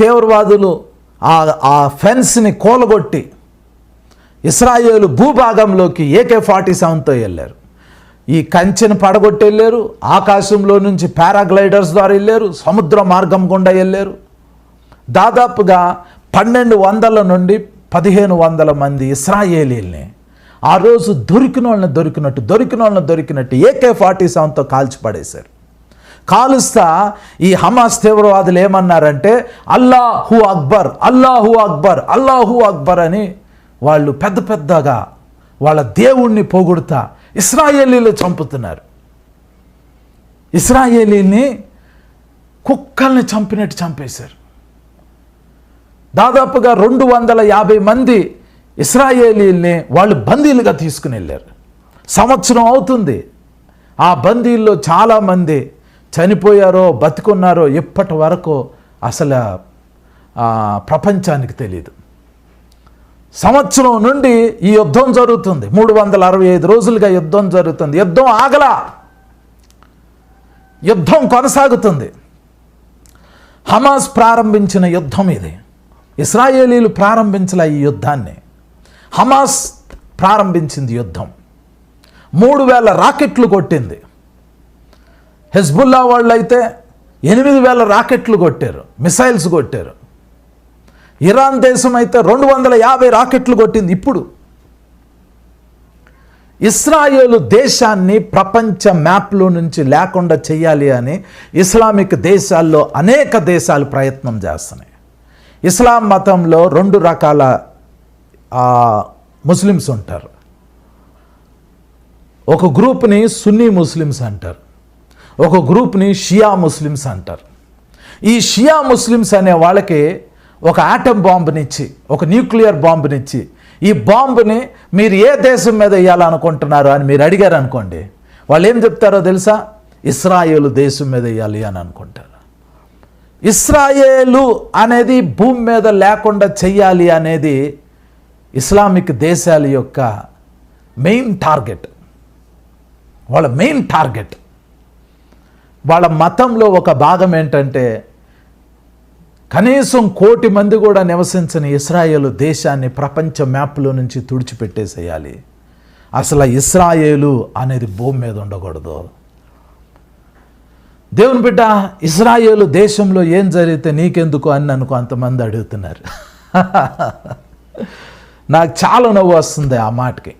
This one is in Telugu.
తీవ్రవాదులు ఆ ఆ ఫెన్స్ని కూలగొట్టి ఇస్రాయేలు భూభాగంలోకి ఏకే ఫార్టీ సెవెన్తో వెళ్ళారు. ఈ కంచెను పడగొట్టి వెళ్ళారు ఆకాశంలో నుంచి పారాగ్లైడర్స్ ద్వారా వెళ్ళారు సముద్ర మార్గం గుండా వెళ్ళారు. దాదాపుగా పన్నెండు వందల నుండి పదిహేను వందల మంది ఇస్రాయేలీల్ని ఆ రోజు దొరికిన వాళ్ళని దొరికినట్టు దొరికిన వాళ్ళని దొరికినట్టు ఏకే ఫార్టీ సెవెన్తో కాల్చి పడేశారు కాలుస్తా ఈ హమాస్ తీవ్రవాదులు ఏమన్నారంటే అల్లాహు అక్బర్ అల్లాహు అక్బర్ అల్లాహు అక్బర్ అని వాళ్ళు పెద్ద పెద్దగా వాళ్ళ దేవుణ్ణి పోగొడతా ఇస్రాయేలీలు చంపుతున్నారు. ఇస్రాయేలీని కుక్కల్ని చంపినట్టు చంపేశారు. దాదాపుగా రెండు వందల యాభై మంది ఇస్రాయేలీల్ని వాళ్ళు బందీలుగా తీసుకుని వెళ్ళారు. సంవత్సరం అవుతుంది. ఆ బందీల్లో చాలామంది చనిపోయారో బతికున్నారో ఇప్పటి వరకు అసలు ప్రపంచానికి తెలియదు సంవత్సరం నుండి ఈ యుద్ధం జరుగుతుంది. మూడు వందల అరవై ఐదు రోజులుగా యుద్ధం జరుగుతుంది. యుద్ధం ఆగలా. యుద్ధం కొనసాగుతుంది. హమాస్ ప్రారంభించిన యుద్ధం ఇది. ఇస్రాయేలీలు ప్రారంభించలే ఈ యుద్ధాన్ని. హమాస్ ప్రారంభించింది యుద్ధం. మూడు వేల రాకెట్లు కొట్టింది. హెజ్బుల్లా వాళ్ళు అయితే ఎనిమిది వేల రాకెట్లు కొట్టారు మిసైల్స్ కొట్టారు. ఇరాన్ దేశం అయితే రెండు వందల యాభై రాకెట్లు కొట్టింది ఇప్పుడు. ఇస్రాయేలు దేశాన్ని ప్రపంచ మ్యాప్లో నుంచి లేకుండా చేయాలి అని ఇస్లామిక్ దేశాల్లో అనేక దేశాలు ప్రయత్నం చేస్తున్నాయి. ఇస్లాం మతంలో రెండు రకాల ముస్లిమ్స్ ఉంటారు. ఒక గ్రూప్ని సున్నీ ముస్లిమ్స్ అంటారు. ఒక గ్రూప్ని షియా ముస్లిమ్స్ అంటారు. ఈ షియా ముస్లిమ్స్ అనే వాళ్ళకి ఒక ఆటం బాంబునిచ్చి ఒక న్యూక్లియర్ బాంబునిచ్చి ఈ బాంబుని మీరు ఏ దేశం మీద వేయాలనుకుంటున్నారు అని మీరు అడిగారు అనుకోండి వాళ్ళు ఏం చెప్తారో తెలుసా? ఇస్రాయేలు దేశం మీద వేయాలి అని అనుకుంటారు. ఇస్రాయేలు అనేది భూమి మీద లేకుండా చెయ్యాలి అనేది ఇస్లామిక్ దేశాల యొక్క మెయిన్ టార్గెట్. వాళ్ళ మెయిన్ టార్గెట్. వాళ్ళ మతంలో ఒక భాగం ఏంటంటే కనీసం కోటి మంది కూడా నివసించని ఇస్రాయేలు దేశాన్ని ప్రపంచ మ్యాప్లో నుంచి తుడిచిపెట్టేసేయాలి. అసలు ఇస్రాయేలు అనేది భూమి మీద ఉండకూడదు. దేవుని బిడ్డ ఇస్రాయేలు దేశంలో ఏం జరిగితే నీకెందుకు అని నన్ను కొంతమంది అడుగుతున్నారు. నాకు చాలా నవ్వు వస్తుంది ఆ మాటకి.